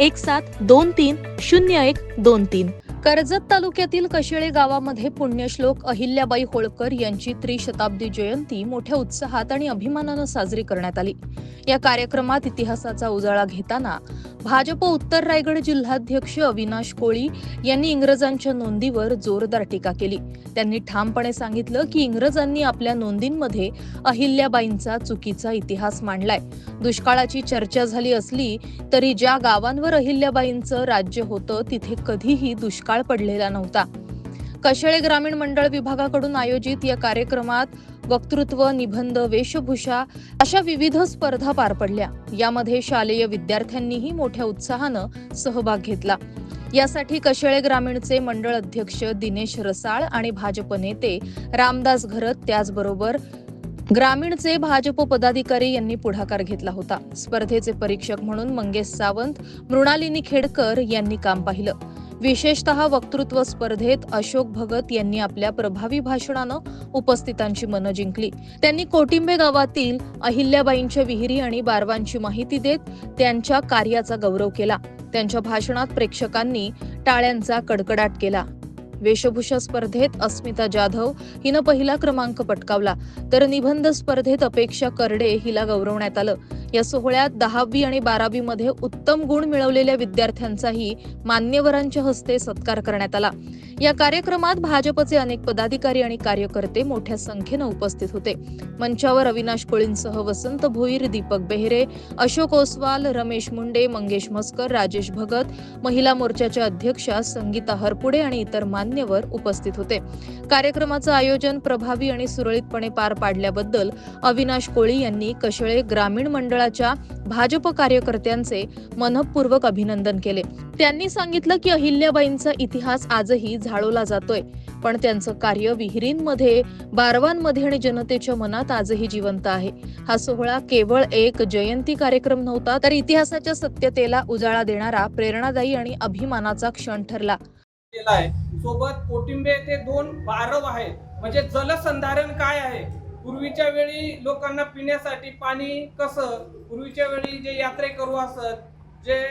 एक सात दोन तीन शून्य एक दोन तीन. कर्जत तालुक्यातील कशेळे गावामध्ये पुण्यश्लोक अहिल्याबाई होळकर यांची त्रिशताब्दी जयंती मोठ्या उत्साहात आणि अभिमानानं साजरी करण्यात आली. या कार्यक्रमात इतिहासाचा उजाळा घेताना भाजप उत्तर रायगड जिल्हाध्यक्ष अविनाश कोळी यांनी इंग्रजांच्या नोंदीवर जोरदार टीका केली. त्यांनी ठामपणे सांगितलं की इंग्रजांनी आपल्या नोंदींमध्ये अहिल्याबाईंचा चुकीचा इतिहास मांडलाय. दुष्काळाची चर्चा झाली असली तरी ज्या गावांवर अहिल्याबाईंचं राज्य होतं तिथे कधीही दुष्काळ पडलेला नव्हता. कशेळे ग्रामीण मंडळ विभागाकडून आयोजित या कार्यक्रमात वक्तृत्व निबंध वेशभूषा अशा विविध स्पर्धा पार पडल्या. यामध्ये शालेय विद्यार्थ्यांनीही मोठ्या उत्साहानं सहभाग घेतला. यासाठी कशेळे ग्रामीणचे मंडळ अध्यक्ष दिनेश रसाळ आणि भाजप नेते रामदास घरत त्याचबरोबर ग्रामीणचे भाजप पदाधिकारी यांनी पुढाकार घेतला होता. स्पर्धेचे परीक्षक म्हणून मंगेश सावंत मृणालिनी खेडकर यांनी काम पाहिलं. विशेषतः वक्तृत्व स्पर्धेत अशोक भगत यांनी आपल्या प्रभावी भाषणानं उपस्थितांची मनं जिंकली. त्यांनी कोटिंबे गावातील अहिल्याबाईंच्या विहिरी आणि बारवांची माहिती देत त्यांच्या कार्याचा गौरव केला. त्यांच्या भाषणात प्रेक्षकांनी टाळ्यांचा कडकडाट केला. वेशभूषा स्पर्धेत अस्मिता जाधव हिनं पहिला क्रमांक पटकावला. तर निबंध स्पर्धेत अपेक्षा करडे हिला गौरवण्यात आलं. या सोहळ्यात दहावी आणि बारावी मध्ये उत्तम गुण मिळवलेल्या विद्यार्थ्यांचाही मान्यवरांच्या हस्ते सत्कार करण्यात आला. या कार्यक्रमात भाजपचे अनेक पदाधिकारी आणि कार्यकर्ते मोठ्या संख्येनं उपस्थित होते. मंचावर अविनाश कोळींसह वसंत भोईर दीपक बेहरे अशोक ओसवाल रमेश मुंडे मंगेश मस्कर राजेश भगत महिला मोर्चाच्या अध्यक्षा संगीता हरपुडे आणि इतर मान्यवर उपस्थित होते. कार्यक्रमाचं आयोजन प्रभावी आणि सुरळीतपणे पार पाडल्याबद्दल अविनाश कोळी यांनी कशळे ग्रामीण मंडळाच्या भाजप कार्यकर्त्यांचे मनपूर्वक अभिनंदन केले. त्यांनी सांगितलं की अहिल्याबाईंचा इतिहास आजही झाळवला जातोय पण त्यांचं कार्य विहिरींमध्ये बारवांमध्ये आणि जनतेच्या मनात आजही जिवंत आहे. हा सोहळा केवळ एक जयंती कार्यक्रम नव्हता तर इतिहासाच्या सत्यतेला उजाळा देणारा प्रेरणादायी आणि अभिमानाचा क्षण ठरला. सोबत कोटिंबे येथे दोन बारव आहेत. म्हणजे जलसंधारण काय आहे? पूर्वीच्या वेळी लोकांना पिण्यासाठी पाणी कसं? पूर्वीच्या वेळी जे यात्रेकरू असत जे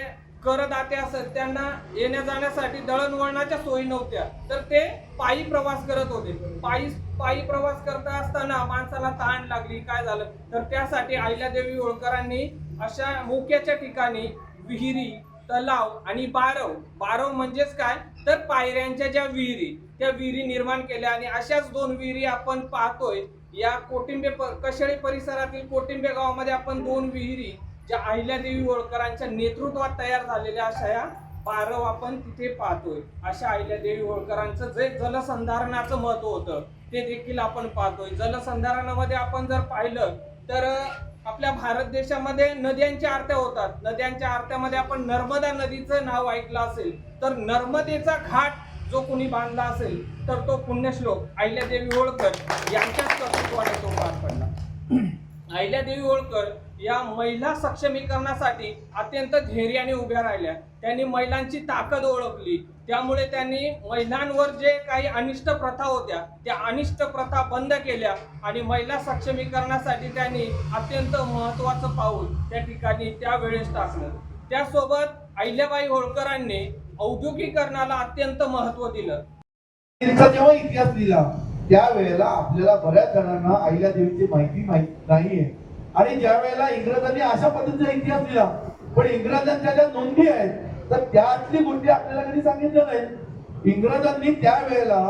करदाते असत त्यांना येण्या जाण्यासाठी दळणवळणाच्या सोयी नव्हत्या. तर ते पायी प्रवास करत होते. पायी पायी प्रवास करता असताना माणसाला ताण लागली. काय झालं? तर त्यासाठी अहिल्यादेवी होळकरांनी अशा मोक्याच्या ठिकाणी विहिरी तलाव आणि बारव. बारव म्हणजेच काय? तर पायऱ्यांच्या ज्या विहिरी त्या विहिरी निर्माण केल्या आणि अशाच दोन विहिरी आपण पाहतोय. या कोटिंबे प- कशेळी परिसरातील कोटिंबे गावामध्ये आपण दोन विहिरी ज्या अहिल्यादेवी होळकरांच्या नेतृत्वात तयार झालेल्या अशा या बारव आपण तिथे पाहतोय. अशा अहिल्यादेवी होळकरांचं जे जलसंधारणाचं महत्त्व होतं ते देखील आपण पाहतोय. जलसंधारणामध्ये आपण जर पाहिलं तर आपल्या भारत देशामध्ये नद्यांच्या आरत्या होतात. नद्यांच्या आरत्यामध्ये आपण नर्मदा नदीचं नाव ऐकलं असेल तर नर्मदेचा घाट जो कुणी बांधला असेल तर तो पुण्यश्लोक अहिल्यादेवी होळकर यांच्याच कर्तृत्वाने तो पार पडला. अहिल्यादेवी होळकर या महिला सक्षमीकरणासाठी अत्यंत धैर्याने उभ्या राहिल्या. त्यांनी महिलांची ताकद ओळखली. त्यामुळे त्यांनी महिलांवर जे काही अनिष्ट प्रथा होत्या त्या अनिष्ट प्रथा बंद केल्या आणि महिला सक्षमीकरणासाठी त्यांनी अत्यंत महत्त्वाचं पाऊल त्या ठिकाणी त्यावेळेस टाकलं. त्यासोबत अहिल्याबाई होळकरांनी औद्योगिकरणाला अत्यंत महत्त्व दिलं. त्यांचा जेव्हा इतिहास लिहिला त्यावेळेला आपल्याला बऱ्याच जणांना अहिल्या देवीची माहिती माहीत नाहीये. आणि ज्या वेळेला इंग्रजांनी अशा पद्धतीचा इतिहास लिहिला पण इंग्रजांच्या ज्या नोंदी आहेत तर त्यातली गोष्टी आपल्याला कधी सांगितलं नाही इंग्रजांनी त्यावेळेला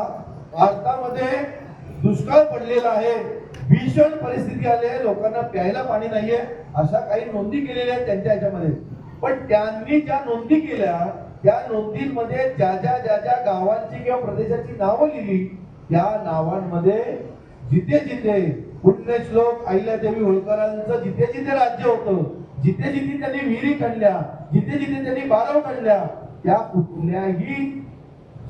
भारतामध्ये दुष्काळ पडलेला आहे. भीषण परिस्थिती आली आहे. लोकांना प्यायला पाणी नाहीये. अशा काही नोंदी केलेल्या आहेत त्यांच्या ह्याच्यामध्ये. पण त्यांनी ज्या नोंदी केल्या त्या नोंदींमध्ये ज्या ज्या ज्या ज्या गावांची किंवा प्रदेशाची नावं लिहिली त्या नावांमध्ये जिथे जिथे पुण्यश्लोक अहिल्यादेवी होळकरांचं जिथे जिथे राज्य होतं जिथे जिथे त्यांनी विहिरी काढल्या जिथे जिथे त्यांनी बारव काढल्या त्या कुठल्याही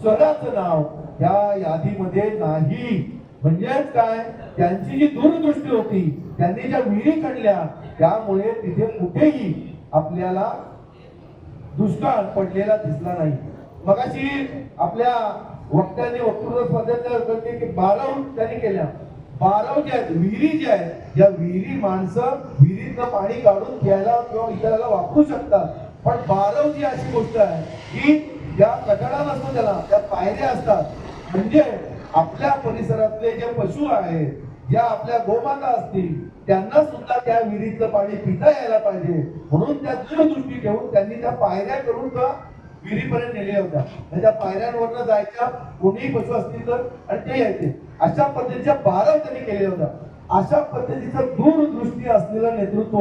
स्वतःच नाव या यादीमध्ये नाही. म्हणजेच काय? त्यांची जी दूरदृष्टी होती त्यांनी ज्या विहिरी काढल्या त्यामुळे तिथे कुठेही आपल्याला दुष्काळ पडलेला दिसला नाही. मगाशी आपल्या वक्त्यांनी वक्तृत्व स्पर्धेच्या की त्यांनी केल्या. बाराव ज्या आहेत विहिरी ज्या आहेत या विहिरी माणसं विहिरीतनं पाणी काढून घ्यायला किंवा इतराला वापरू शकतात. पण बारव जी अशी गोष्ट आहे की ज्या कटडा नसतो त्याला त्या पायऱ्या असतात. म्हणजे आपल्या परिसरातले जे पशु आहेत ज्या आपल्या गोमाता असतील त्यांना सुद्धा त्या विहिरीतलं पाणी पिता यायला पाहिजे. म्हणून त्या दूरदृष्टी ठेवून त्यांनी त्या पायऱ्या करून त्या विहिरीपर्यंत नेल्या होत्या. त्या पायऱ्यांवरनं जायच्या कोणीही पशु असतील तर आणि ते यायचे. अशा पद्धतीच्या भारत त्यांनी केलेला होता अशा पद्धतीचं दूरदृष्टी असलेलं नेतृत्व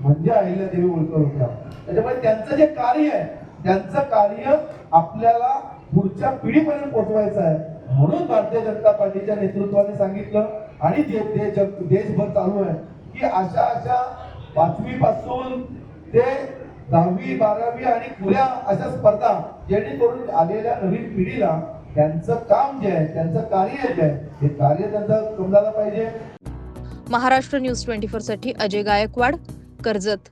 म्हणजे अहिल्यादेवी होळकर होत्या. त्याच्यामुळे त्यांचं जे कार्य आहे त्यांचं कार्य आपल्याला पुढच्या पिढीपर्यंत पोहोचवायचं आहे. म्हणून भारतीय जनता पार्टीच्या नेतृत्वाने सांगितलं आणि जे जग देशभर चालू आहे की अशा अशा पाचवी पासून ते दहावी बारावी आणि खुल्या अशा स्पर्धा जेणेकरून आलेल्या नवीन पिढीला त्यांचं काम जे आहे त्यांचं कार्य जे आहे हे कार्य त्यांचं समजायला पाहिजे. महाराष्ट्र न्यूज ट्वेंटी फोरसाठी अजय गायकवाड कर्जत.